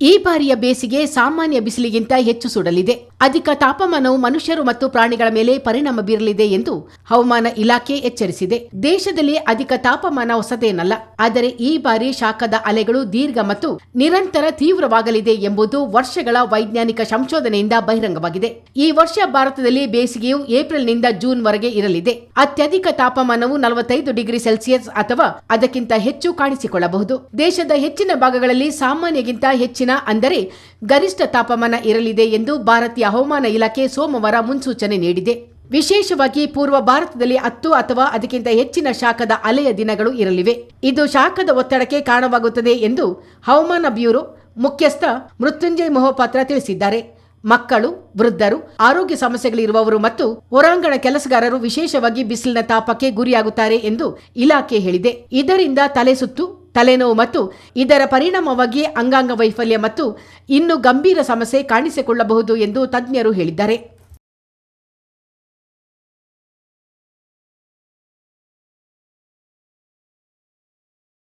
ಈ ಬಾರಿಯ ಬೇಸಿಗೆ ಸಾಮಾನ್ಯ ಬಿಸಿಲಿಗಿಂತ ಹೆಚ್ಚು ಸುಡಲಿದೆ. ಅಧಿಕ ತಾಪಮಾನವು ಮನುಷ್ಯರು ಮತ್ತು ಪ್ರಾಣಿಗಳ ಮೇಲೆ ಪರಿಣಾಮ ಬೀರಲಿದೆ ಎಂದು ಹವಾಮಾನ ಇಲಾಖೆ ಎಚ್ಚರಿಸಿದೆ. ದೇಶದಲ್ಲಿ ಅಧಿಕ ತಾಪಮಾನ ಹೊಸದೇನಲ್ಲ, ಆದರೆ ಈ ಬಾರಿ ಶಾಖದ ಅಲೆಗಳು ದೀರ್ಘ ಮತ್ತು ನಿರಂತರ ತೀವ್ರವಾಗಲಿದೆ ಎಂಬುದು ವರ್ಷಗಳ ವೈಜ್ಞಾನಿಕ ಸಂಶೋಧನೆಯಿಂದ ಬಹಿರಂಗವಾಗಿದೆ. ಈ ವರ್ಷ ಭಾರತದಲ್ಲಿ ಬೇಸಿಗೆಯು ಏಪ್ರಿಲ್ನಿಂದ ಜೂನ್ ವರೆಗೆ ಇರಲಿದೆ. ಅತ್ಯಧಿಕ ತಾಪಮಾನವು ನಲವತ್ತೈದು ಡಿಗ್ರಿ ಸೆಲ್ಸಿಯಸ್ ಅಥವಾ ಅದಕ್ಕಿಂತ ಹೆಚ್ಚು ಕಾಣಿಸಿಕೊಳ್ಳಬಹುದು. ದೇಶದ ಹೆಚ್ಚಿನ ಭಾಗಗಳಲ್ಲಿ ಸಾಮಾನ್ಯಗಿಂತ ಹೆಚ್ಚಿನ ಅಂದರೆ ಗರಿಷ್ಠ ತಾಪಮಾನ ಇರಲಿದೆ ಎಂದು ಭಾರತೀಯ ಹವಾಮಾನ ಇಲಾಖೆ ಸೋಮವಾರ ಮುನ್ಸೂಚನೆ ನೀಡಿದೆ. ವಿಶೇಷವಾಗಿ ಪೂರ್ವ ಭಾರತದಲ್ಲಿ ಹತ್ತು ಅಥವಾ ಅದಕ್ಕಿಂತ ಹೆಚ್ಚಿನ ಶಾಖದ ಅಲೆಯ ದಿನಗಳು ಇರಲಿವೆ. ಇದು ಶಾಖದ ಒತ್ತಡಕ್ಕೆ ಕಾರಣವಾಗುತ್ತದೆ ಎಂದು ಹವಾಮಾನ ಬ್ಯೂರೋ ಮುಖ್ಯಸ್ಥ ಮೃತ್ಯುಂಜಯ್ ಮೊಹಪಾತ್ರ ತಿಳಿಸಿದ್ದಾರೆ. ಮಕ್ಕಳು, ವೃದ್ಧರು, ಆರೋಗ್ಯ ಸಮಸ್ಯೆಗಳಿರುವವರು ಮತ್ತು ಹೊರಾಂಗಣ ಕೆಲಸಗಾರರು ವಿಶೇಷವಾಗಿ ಬಿಸಿಲಿನ ತಾಪಕ್ಕೆ ಗುರಿಯಾಗುತ್ತಾರೆ ಎಂದು ಇಲಾಖೆ ಹೇಳಿದೆ. ಇದರಿಂದ ತಲೆ ಸುತ್ತು ತಲೆನೋವು ಮತ್ತು ಇದರ ಪರಿಣಾಮವಾಗಿ ಅಂಗಾಂಗ ವೈಫಲ್ಯ ಮತ್ತು ಇನ್ನೂ ಗಂಭೀರ ಸಮಸ್ಯೆ ಕಾಣಿಸಿಕೊಳ್ಳಬಹುದು ಎಂದು ತಜ್ಞರು ಹೇಳಿದ್ದಾರೆ.